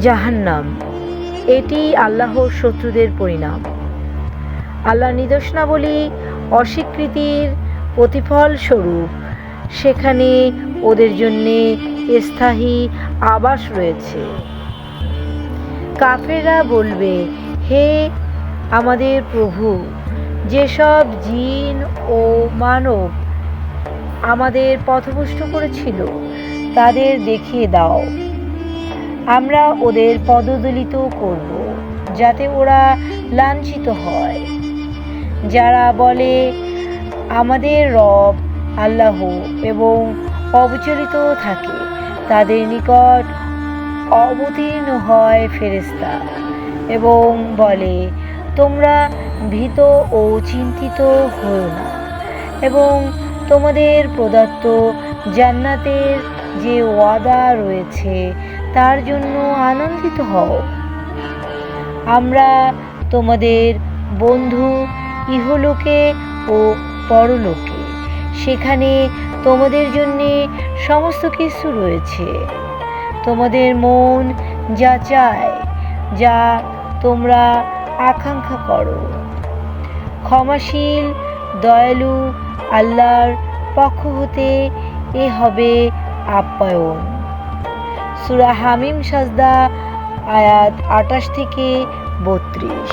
জাহান্নাম। এটি আল্লাহর শত্রুদের পরিণাম। আল্লাহ নিদর্শনাবলী অস্বীকৃতির প্রতিফল স্বরূপ সেখানে ওদের জন্যে স্থায়ী আবাস রয়েছে। কাফেরা বলবে, হে আমাদের প্রভু, যেসব জিন ও মানব আমাদের পথভ্রষ্ট করেছিল, তাদের দেখিয়ে দাও। আমরা ওদের পদদলিত করব, যাতে ওরা লাঞ্ছিত হয়। যারা বলে, আমাদের রব আল্লাহ এবং অবিচলিত থাকে, তাদের নিকট অবতীর্ণ হয় ফেরেস্তা এবং বলে, তোমরা ভীত ও চিন্তিত হও না এবং তোমাদের প্রদত্ত জান্নাতের যে ওয়াদা রয়েছে তার জন্য আনন্দিত হও। আমরা তোমাদের বন্ধু ইহলোকে ও পরলোকে। সেখানে তোমাদের জন্যে সমস্ত কিছু রয়েছে। তোমাদের মন যা চায়, যা তোমরা আকাঙ্ক্ষা করো। ক্ষমাশীল, দয়ালু, আল্লাহর পক্ষ হতে এ হবে আপ্যায়ন। সুরা হামিম সাজদা আয়াত আটাশ থেকে বত্রিশ।